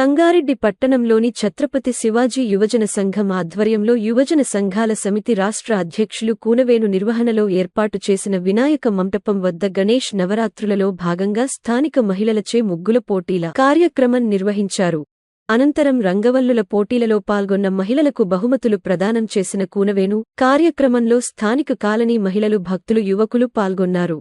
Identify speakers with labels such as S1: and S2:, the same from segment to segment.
S1: సంగారెడ్డి పట్టణంలోని ఛత్రపతి శివాజీ యువజన సంఘం ఆధ్వర్యంలో యువజన సంఘాల సమితి రాష్ట్ర అధ్యక్షులు కూనవేను నిర్వహణలో ఏర్పాటు చేసిన వినాయక మంటపం వద్ద గణేష్ నవరాత్రులలో భాగంగా స్థానిక మహిళలచే ముగ్గుల పోటీల కార్యక్రమం నిర్వహించారు. అనంతరం రంగవల్లుల పోటీలలో పాల్గొన్న మహిళలకు బహుమతులు ప్రదానం చేసిన కూనవేను కార్యక్రమంలో స్థానిక కాలనీ మహిళలు భక్తులు యువకులు పాల్గొన్నారు.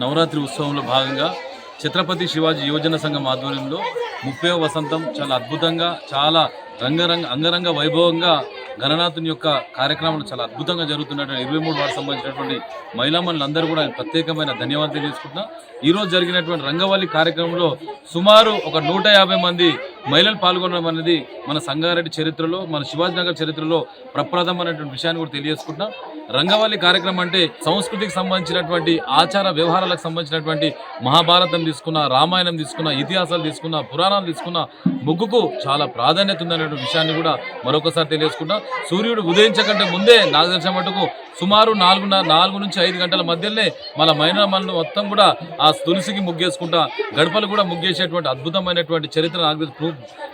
S2: నవరాత్రి ఉత్సవంలో భాగంగా ఛత్రపతి శివాజీ యువజన సంఘం ఆధ్వర్యంలో ముప్పై వసంతం చాలా అద్భుతంగా చాలా రంగరంగ అంగరంగ వైభవంగా గణనాథుని యొక్క కార్యక్రమాలు చాలా అద్భుతంగా జరుగుతున్నటువంటి ఇరవై మూడు వారికి సంబంధించినటువంటి మహిళామణులందరూ కూడా ప్రత్యేకమైన ధన్యవాదాలు తెలియజేసుకుంటున్నా. ఈరోజు జరిగినటువంటి రంగవల్లి కార్యక్రమంలో సుమారు ఒక నూట యాభై మంది మహిళలు పాల్గొనడం అనేది మన సంగారెడ్డి చరిత్రలో మన శివాజీనగర్ చరిత్రలో ప్రప్రథమైనటువంటి విషయాన్ని కూడా తెలియజేసుకుంటాం రంగవల్లి కార్యక్రమం అంటే సంస్కృతికి సంబంధించినటువంటి ఆచార వ్యవహారాలకు సంబంధించినటువంటి మహాభారతం తీసుకున్న రామాయణం తీసుకున్న ఇతిహాసాలు తీసుకున్న పురాణాలు తీసుకున్న ముగ్గుకు చాలా ప్రాధాన్యత ఉందనేటువంటి విషయాన్ని కూడా మరొకసారి తెలియజేసుకుంటాం సూర్యుడు ఉదయించకంటే ముందే నాకు తెలిసిన మటుకు సుమారు నాలుగున్నర నాలుగు నుంచి ఐదు గంటల మధ్యలోనే మన మైనా మొత్తం కూడా ఆ తులసికి ముగ్గేసుకుంటా గడపలు కూడా ముగ్గేసేటువంటి అద్భుతమైనటువంటి చరిత్ర నాకు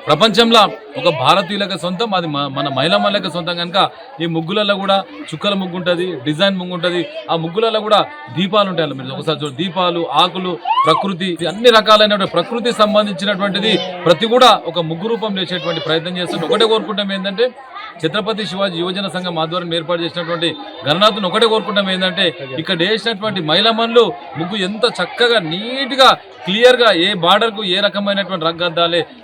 S2: ప్రపంచంలో ఒక భారతీయులకు సొంతం అది మన మహిళా సొంతం కనుక ఈ ముగ్గులలో కూడా చుక్కల ముగ్గు ఉంటుంది డిజైన్ ముగ్గు ఉంటుంది ఆ ముగ్గులలో కూడా దీపాలు ఉంటాయి మీరు ఒకసారి చూడండి దీపాలు ఆకులు ప్రకృతి అన్ని రకాలైనటువంటి ప్రకృతి సంబంధించినటువంటిది ప్రతి కూడా ఒక ముగ్గు రూపం చేసేటువంటి ప్రయత్నం చేస్తుంది ఒకటే కోరుకుంటాం ఏంటంటే ఛత్రపతి శివాజీ యువజన సంఘం ఆధ్వర్యం ఏర్పాటు చేసినటువంటి గణనాథుని ఒకటే కోరుకుంటాం ఏంటంటే ఇక్కడ వేసినటువంటి మహిళమన్లు ముగ్గు ఎంత చక్కగా నీట్గా క్లియర్గా ఏ బార్డర్కు ఏ రకమైనటువంటి రంగు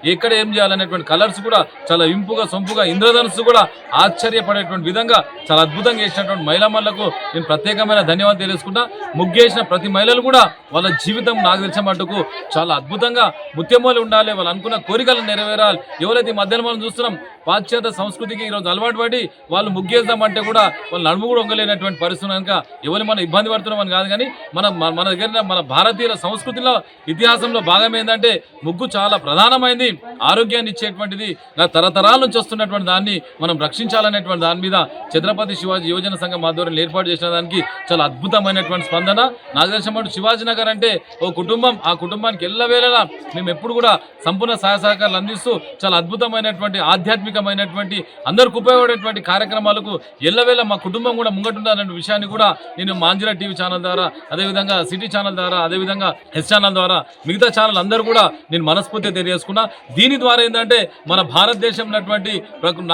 S2: ఎక్కడ ఏం చేయాలనేటువంటి కలర్స్ కూడా చాలా ఇంపుగా సొంపుగా ఇంద్రధనుసు కూడా ఆశ్చర్యపడేటువంటి విధంగా చాలా అద్భుతంగా వేసినటువంటి మహిళమన్లకు నేను ప్రత్యేకమైన ధన్యవాదాలు తెలుసుకుంటా. ముగ్గేసిన ప్రతి మహిళలు కూడా వాళ్ళ జీవితం నాకు తెలిసిన మటుకు చాలా అద్భుతంగా ముత్యమోలు ఉండాలి వాళ్ళు అనుకున్న కోరికలు నెరవేరాలి. ఎవరైతే ఈ మనం చూస్తున్నాం పాశ్చాత్య సంస్కృతికి ఈరోజు అలవాటు పడి వాళ్ళు ముగ్గేద్దామంటే కూడా వాళ్ళు నడుము కూడా వంగలేనటువంటి పరిస్థితి కనుక ఎవరు మనం ఇబ్బంది పడుతున్నామని కాదు కానీ మన మన- మన దగ్గర మన భారతీయుల సంస్కృతిలో ఇతిహాసంలో భాగం ఏంటంటే ముగ్గు చాలా ప్రధానమైంది. ఆరోగ్యాన్ని ఇచ్చేటువంటిది నా తరతరాల నుంచి వస్తున్నటువంటి దాన్ని మనం రక్షించాలనేటువంటి దాని మీద ఛత్రపతి శివాజీ యువజన సంఘం ఆధ్వర్యంలో ఏర్పాటు చేసిన దానికి చాలా అద్భుతమైనటువంటి స్పందన. నాకు తెలిసిన శివాజీ నగర్ అంటే ఓ కుటుంబం. ఆ కుటుంబానికి ఎల్లవేళలా మేము ఎప్పుడు కూడా సంపూర్ణ సహాయ సహకారాలు అందిస్తూ చాలా అద్భుతమైనటువంటి ఆధ్యాత్మిక ఆధ్యాత్మికమైనటువంటి అందరికి ఉపయోగపడేటువంటి కార్యక్రమాలకు ఎల్లవేళ మా కుటుంబం కూడా ముంగటుండాలనే విషయాన్ని కూడా నేను మాంజిరా టీవీ ఛానల్ ద్వారా అదేవిధంగా సిటీ ఛానల్ ద్వారా అదేవిధంగా హెస్ ఛానల్ ద్వారా మిగతా ఛానల్ అందరూ కూడా నేను మనస్ఫూర్తిగా తెలియజేసుకున్నా. దీని ద్వారా ఏంటంటే మన భారతదేశం ఉన్నటువంటి ప్రకృ-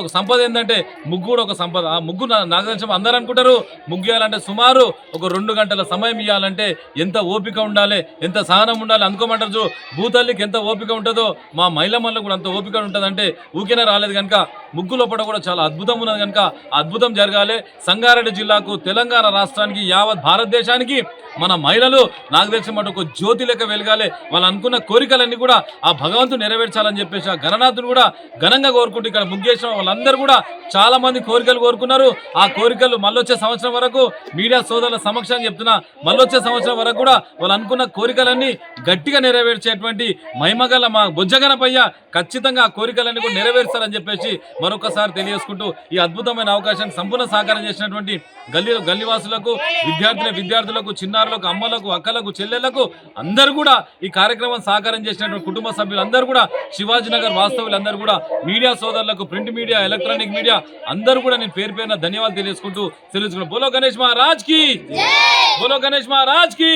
S2: ఒక సంపద ఏంటంటే ముగ్గు కూడా ఒక సంపద. ఆ ముగ్గు నా- అందరూ అనుకుంటారు ముగ్గు ఇవ్వాలంటే సుమారు ఒక రెండు గంటల సమయం ఇవ్వాలంటే ఎంత ఓపిక ఉండాలి ఎంత సహనం ఉండాలి అనుకోమంటారు భూతల్లికి ఎంత ఓపిక ఉంటుందో మా మహిళ కూడా అంత ఓపిక ఉంటుందంటే ఊరికేనే రాలేదు కనుక ముగ్గు లోపల కూడా చాలా అద్భుతం ఉన్నది. కనుక అద్భుతం జరగాలి. సంగారెడ్డి జిల్లాకు తెలంగాణ రాష్ట్రానికి యావత్ భారతదేశానికి మన మహిళలు నాకు తెలిసిన మాట ఒక జ్యోతి లెక్క వెలగాలి. వాళ్ళు అనుకున్న కోరికలన్నీ కూడా ఆ భగవంతుడు నెరవేర్చాలని చెప్పేసి ఆ గణనాథుడు కూడా ఘనంగా కోరుకుంటూ ఇక్కడ ముగ్గేసిన వాళ్ళందరూ కూడా చాలా మంది కోరికలు కోరుకున్నారు. ఆ కోరికలు మళ్ళొచ్చే సంవత్సరం వరకు మీడియా సోదరుల సమక్షాన్ని చెప్తున్నా మళ్ళొచ్చే సంవత్సరం వరకు కూడా వాళ్ళు అనుకున్న కోరికలన్నీ గట్టిగా నెరవేర్చేటువంటి మహిమగల మా బుజ్జగనపయ్య ఖచ్చితంగా ఆ కోరికలన్నీ కూడా నెరవేర్చాలని చెప్పేసి మరొకసారి తెలియజేసుకుంటూ ఈ అద్భుతమైన అవకాశాన్ని సంపూర్ణ సహకారం చేసినటువంటి గల్లీ గల్లీవాసులకు విద్యార్థుల విద్యార్థులకు చిన్నారులకు అమ్మలకు అక్కలకు చెల్లెళ్ళకు అందరూ కూడా ఈ కార్యక్రమం సహకారం చేసినటువంటి కుటుంబ సభ్యులందరూ కూడా శివాజీనగర్ వాస్తవులందరూ కూడా మీడియా సోదరులకు ప్రింట్ మీడియా ఎలక్ట్రానిక్ మీడియా అందరూ కూడా నేను పేరు పేరున ధన్యవాదాలు తెలియజేసుకుంటూ తెలియజేసుకుంటూ బోలో గణేష్ మహారాజ్కి! బోలో గణేష్ మహారాజ్కి!